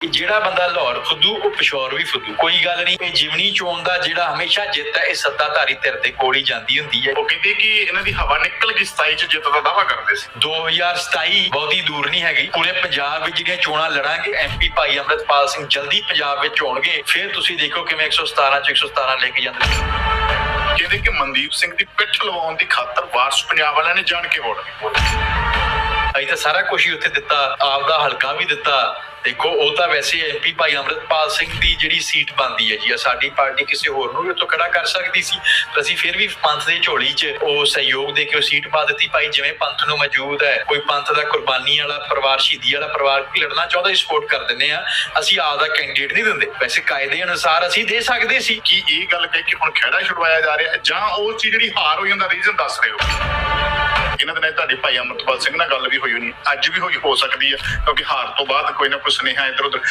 ਕਿ ਜਿਹੜਾ ਬੰਦਾ ਲਾਹੌਰ ਫੁੱਦੂ ਉਹ ਪਿਸ਼ੌਰ ਵੀ ਫੁੱਦੂ। ਕੋਈ ਗੱਲ ਨਹੀਂ ਇਹ ਜਿਮਨੀ ਚੋਣ ਦਾ ਜਿਹੜਾ ਹਮੇਸ਼ਾ ਜਿੱਤ ਹੈ ਇਹ ਸੱਤਾਧਾਰੀ ਧਿਰ ਦੇ ਕੋਲ ਹੀ ਜਾਂਦੀ ਹੁੰਦੀ ਹੈ। ਉਹ ਕਹਿੰਦੇ ਕਿ ਇਹਨਾਂ ਦੀ ਹਵਾ ਨਿਕਲ ਗਈ 27 ਚ ਜਿੱਤ ਦਾ ਦਾਵਾ ਕਰਦੇ ਸੀ। 2027 ਬਹੁਤੀ ਦੂਰ ਨਹੀਂ ਹੈਗੀ। ਪੂਰੇ ਪੰਜਾਬ ਵਿੱਚ ਜਿਹੜੀਆਂ ਚੋਣਾਂ ਲੜਾਂਗੇ ਐਮਪੀ ਭਾਈ ਅੰਮ੍ਰਿਤਪਾਲ ਸਿੰਘ ਜਲਦੀ ਪੰਜਾਬ ਵਿੱਚ ਹੋਣਗੇ ਫਿਰ ਤੁਸੀਂ ਦੇਖੋ ਕਿਵੇਂ 117 ਚ 117 ਲੈ ਕੇ ਜਾਂਦੇ ਕਹਿੰਦੇ ਕਿ ਮਨਦੀਪ ਸਿੰਘ ਦੀ ਪਿੱਠ ਲਵਾਉਣ ਦੀ ਖਾਤਰ ਵਾਰਸ ਪੰਜਾਬ ਵਾਲਿਆਂ ਨੇ ਜਾਣ ਕੇ ਵੋਟ। ਅਸੀਂ ਤਾਂ ਸਾਰਾ ਕੁਝ ਹੀ ਉੱਥੇ ਦਿੱਤਾ ਆਪਦਾ ਹਲਕਾ ਵੀ ਦਿੱਤਾ ਦੇਖੋ, ਉਹ ਤਾਂ ਵੈਸੇ ਐਮਪੀ ਭਾਈ ਅੰਮ੍ਰਿਤਪਾਲ ਸਿੰਘ ਦੀ ਜਿਹੜੀ ਸੀਟ ਬਣਦੀ ਹੈ ਜੀ ਸਾਡੀ ਪਾਰਟੀ ਕਿਸੇ ਹੋਰ ਨੂੰ ਵੀ ਉੱਥੋਂ ਖੜਾ ਕਰ ਸਕਦੀ ਸੀ। ਪਰ ਅਸੀਂ ਫਿਰ ਵੀ ਪੰਥ ਦੇ ਝੋਲੀ 'ਚ ਉਹ ਸਹਿਯੋਗ ਦੇ ਕੇ ਉਹ ਸੀਟ ਪਾ ਦਿੱਤੀ। ਭਾਈ, ਜਿਵੇਂ ਪੰਥ ਨੂੰ ਮੌਜੂਦ ਹੈ, ਕੋਈ ਪੰਥ ਦਾ ਕੁਰਬਾਨੀ ਵਾਲਾ ਪਰਿਵਾਰ, ਸ਼ਹੀਦੀ ਵਾਲਾ ਪਰਿਵਾਰ ਕੋਈ ਲੜਨਾ ਚਾਹੁੰਦਾ ਸੀ ਸਪੋਰਟ ਕਰ ਦਿੰਦੇ ਆ ਅਸੀਂ ਆਪਦਾ ਕੈਂਡੀਡੇਟ ਨਹੀਂ ਦਿੰਦੇ। ਵੈਸੇ ਕਾਇਦੇ ਅਨੁਸਾਰ ਅਸੀਂ ਦੇ ਸਕਦੇ ਸੀ। ਕਿ ਇਹ ਗੱਲ ਕਹਿ ਕੇ ਹੁਣ ਖੜਾ ਛੁਡਵਾਇਆ ਜਾ ਰਿਹਾ ਜਾਂ ਉਹ ਚੀਜ਼ ਜਿਹੜੀ ਹਾਰ ਹੋਈ, ਉਹਦਾ ਰੀਜ਼ਨ ਦੱਸ ਰਹੇ ਹੋ? ਇਹਨਾਂ ਦਿਨਾਂ ਨਾਲ ਤੁਹਾਡੇ ਭਾਈ ਅਮਰਤਪਾਲ ਸਿੰਘ ਨਾਲ ਗੱਲ ਵੀ ਹੋਈ ਹੋਣੀ ਅੱਜ ਵੀ ਹੋਈ, ਹੋ ਸਕਦੀ ਹੈ, ਕਿਉਂਕਿ ਹਾਰ ਤੋਂ ਬਾਅਦ ਕੋਈ ਨਾ ਕੋਈ ਸੁਨੇਹਾ ਇੱਧਰ ਉੱਧਰ